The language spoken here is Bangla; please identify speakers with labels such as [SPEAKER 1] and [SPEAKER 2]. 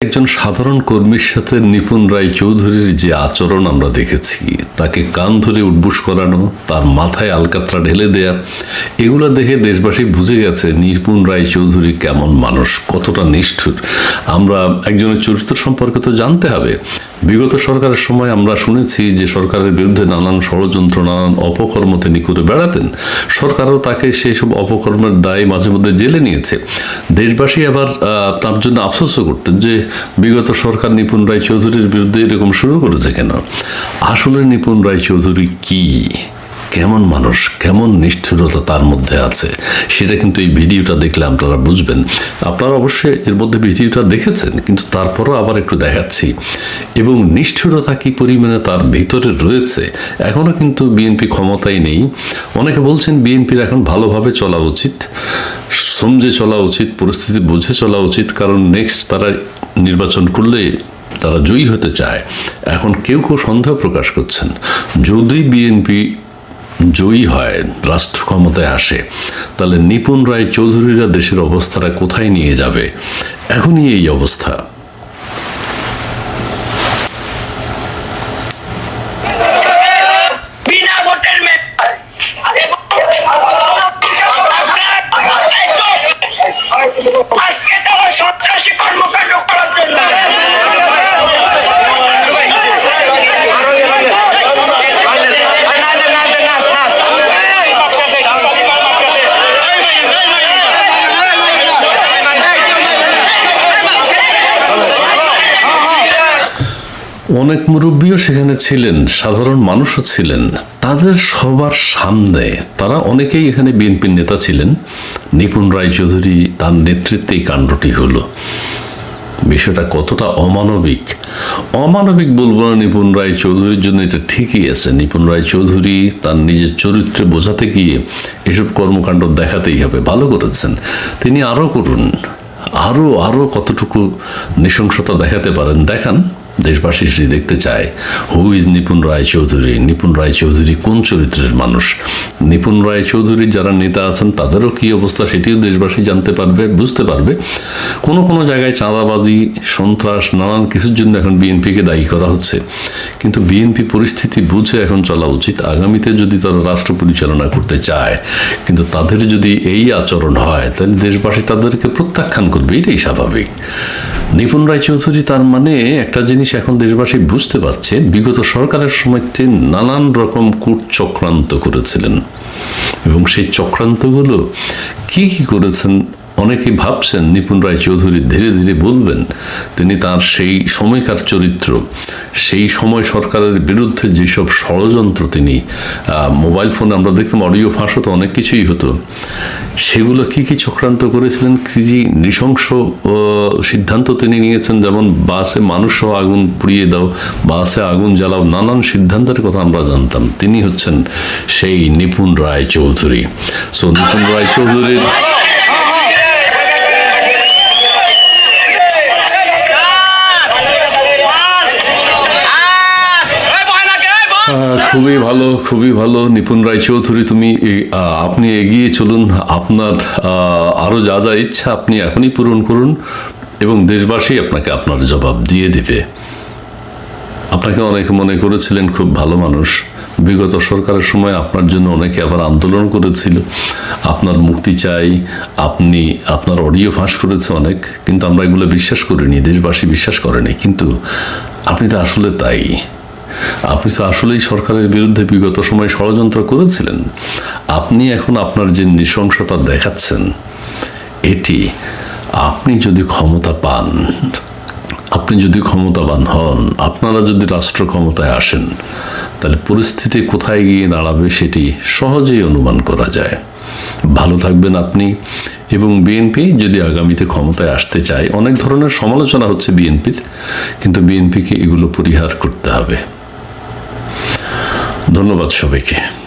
[SPEAKER 1] একজন সাধারণ কর্মীর সাথে নিপুণ রায় চৌধুরীর যে আচরণ আমরা দেখেছি, তাকে কান ধরে উঠবুস করানো, তার মাথায় আলকাত্রা ঢেলে দেয়া, এগুলো দেখে দেশবাসী বুঝে গেছে নিপুণ রায় চৌধুরী কেমন মানুষ, কতটা নিষ্ঠুর। আমরা একজনের চরিত্র সম্পর্কে তো জানতে হবে। বিগত সরকারের সময় আমরা শুনেছি যে সরকারের বিরুদ্ধে নানান ষড়যন্ত্র, নানান অপকর্ম তিনি করে বেড়াতেন। সরকারও তাকে সেই সব অপকর্মের দায় মাঝে মধ্যে জেলে নিয়েছে। দেশবাসী আবার তার জন্য আফসোসও করতেন যে বিগত সরকার নিপুণ রায় চৌধুরীর বিরুদ্ধে এরকম শুরু করেছে কেন? আসলে নিপুণ রায় চৌধুরী কি? কেমন মানুষ, কেমন নিষ্ঠুরতা তার মধ্যে আছে, সেটা কিন্তু এই ভিডিওটা দেখলে আপনারা বুঝবেন। আপনারা অবশ্যই এর মধ্যে ভিডিওটা দেখেছেন, কিন্তু তারপরও আবার একটু দেখাচ্ছি। এবং নিষ্ঠুরতা কি পরিমাণে তার ভিতরে রয়েছে এখনও কিন্তু বিএনপি ক্ষমতায় নেই। অনেকে বলছেন বিএনপির এখন ভালোভাবে চলা উচিত, সমঝে চলা উচিত, পরিস্থিতি বুঝে চলা উচিত, কারণ নেক্সট তারা নির্বাচন করলে তারা জয়ী হতে চায়। এখন কেউ কেউ সন্দেহ প্রকাশ করছেন, যদি বিএনপি জয়ী হয় রাষ্ট্র ক্ষমতায় আসে। তাহলে নিপুণ রায় চৌধুরীরা দেশের অবস্থাটা কোথায় নিয়ে যাবে? এখনই এই অবস্থা। অনেক মুরব্বীও সেখানে ছিলেন, সাধারণ মানুষও ছিলেন। তাদের সবার সামনে তারা অনেকেই এখানে বিএনপির নেতা ছিলেন। নিপুণ রায় চৌধুরী তার নেতৃত্বে এই কাণ্ডটি হলো। বিষয়টা কতটা অমানবিক? অমানবিক বলব না নিপুণ রায় চৌধুরীর জন্য, এটা ঠিকই আছে। নিপুণ রায় চৌধুরী তার নিজের চরিত্রে বোঝাতে গিয়ে এসব কর্মকাণ্ড দেখাতেই হবে। ভালো করেছেন। তিনি আরও করুন। আরও আরও কতটুকু নৃশংসতা দেখাতে পারেন, দেখান। দেশবাসী সেটি দেখতে চায় হু ইজ নিপুণ রায় চৌধুরী নিপুণ রায় চৌধুরী কোন চরিত্রের মানুষ? নিপুণ রায় চৌধুরীর যারা নেতা আছেন, তাদেরও কী অবস্থা সেটিও দেশবাসী জানতে পারবে, বুঝতে পারবে। কোনো কোনো জায়গায় চাঁদাবাজি, সন্ত্রাস, নানান কিছুর জন্য এখন বিএনপিকে দায়ী করা হচ্ছে। কিন্তু বিএনপি পরিস্থিতি বুঝে এখন চলা উচিত। আগামীতে যদি তারা রাষ্ট্র পরিচালনা করতে চায়, কিন্তু তাদের যদি এই আচরণ হয়, তাহলে দেশবাসী তাদেরকে প্রত্যাখ্যান করবে, এটাই স্বাভাবিক। নিপুণ রায় চৌধুরী তার মানে একটা জিনিস এখন দেশবাসী বুঝতে পারছে, বিগত সরকারের সময় তিনি নানান রকম কূট চক্রান্ত করেছিলেন। এবং সেই চক্রান্তগুলো কি কি করেছেন অনেকেই ভাবছেন নিপুণ রায় চৌধুরী ধীরে ধীরে বলবেন তিনি তার সেই সময়কার চরিত্র, সেই সময় সরকারের বিরুদ্ধে যেসব ষড়যন্ত্র তিনি মোবাইল ফোনে আমরা দেখতাম অডিও ফাঁস তো অনেক কিছুই হতো। সেগুলো কি কি চক্রান্ত করেছিলেন? কি যে নৃশংস সিদ্ধান্ত তিনি নিয়েছেন? যেমন বাসে মানুষও আগুন পুড়িয়ে দাও, বাসে আগুন জ্বালাও, নানান সিদ্ধান্তের কথা আমরা জানতাম। তিনি হচ্ছেন সেই নিপুণ রায় চৌধুরী সো নিপুণ রায় চৌধুরীর খুবই ভালো খুবই ভালো। নিপুণ রায় চৌধুরী তুমি আপনি এগিয়ে চলুন। আপনার আহ, আরও যা যা ইচ্ছা আপনি এখনই পূরণ করুন এবং দেশবাসী আপনাকে আপনার জবাব দিয়ে দিবে। আপনাকে অনেকে মনে করেছিলেন খুব ভালো মানুষ। বিগত সরকারের সময় আপনার জন্য অনেকে আবার আন্দোলন করেছিল। আপনার মুক্তি চাই আপনি আপনার অডিও ফাঁস করেছে অনেক কিন্তু আমরা এগুলো বিশ্বাস করিনি দেশবাসী বিশ্বাস করেনি। কিন্তু আপনি তো আসলে তাই। আপনি তো আসলেই সরকারের বিরুদ্ধে বিগত সময় ষড়যন্ত্র করেছিলেন। আপনি এখন আপনার যে নৃশংসতা দেখাচ্ছেন, এটি আপনি যদি ক্ষমতা পান, আপনি যদি ক্ষমতাবান হন, আপনারা যদি রাষ্ট্র ক্ষমতায় আসেন, তাহলে পরিস্থিতি কোথায় গিয়ে দাঁড়াবে সেটি সহজেই অনুমান করা যায়। ভালো থাকবেন আপনি এবং বিএনপি যদি আগামীতে ক্ষমতায় আসতে চায়, অনেক ধরনের সমালোচনা হচ্ছে বিএনপির, কিন্তু বিএনপিকে এগুলো পরিহার করতে হবে। ধন্যবাদ সবাইকে।